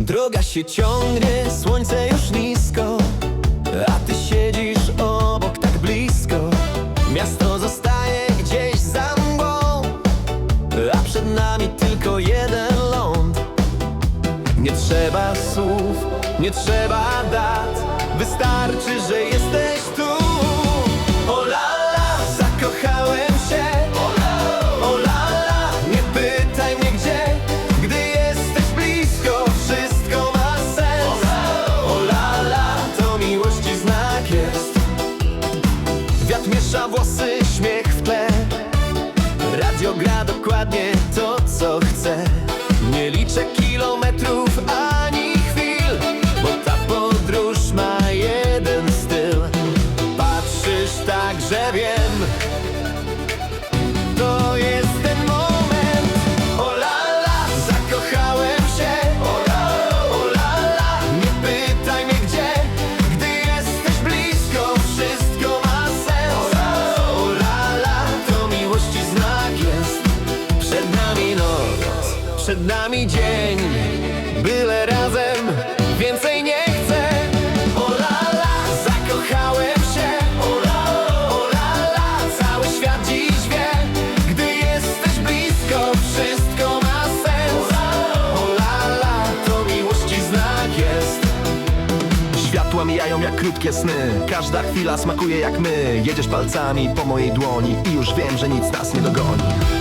Droga się ciągnie, słońce już nisko Nie trzeba słów, nie trzeba dat. Wystarczy, że jesteś tu. O la la, zakochałem się. O la nie pytaj mnie gdzie. Gdy jesteś blisko, wszystko ma sens. O la la, to miłości znak jest. Wiatr miesza włosy, śmiech w tle. Radio gra dokładnie to, co chce. Nie liczę kilometrów ani chwil Bo ta podróż ma jeden styl. Patrzysz tak, że wiem przed nami dzień. Byle razem, więcej nie chcę. O la la, zakochałem się. O la, o la la, cały świat dziś wie. Gdy jesteś blisko, wszystko ma sens. O la la, to miłości znak jest. Światła mijają jak krótkie sny. Każda chwila smakuje jak my. Jedziesz palcami po mojej dłoni I już wiem, że nic nas nie dogoni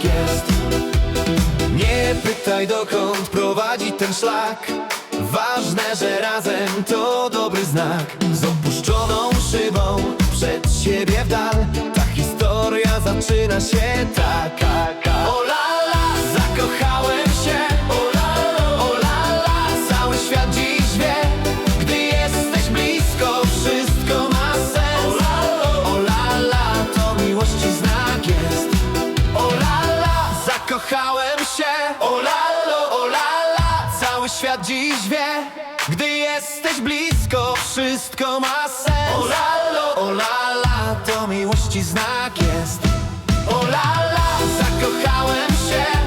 znak jest. Nie pytaj dokąd prowadzi ten szlak. Ważne, że razem to dobry znak. Z opuszczoną szybą przed siebie w dal. Ta historia zaczyna się tak O la zakochałem się. O la lo, o la la, cały świat dziś wie Gdy jesteś blisko, wszystko ma sens. O la lo, o la la, to miłości znak jest. O la la, zakochałem się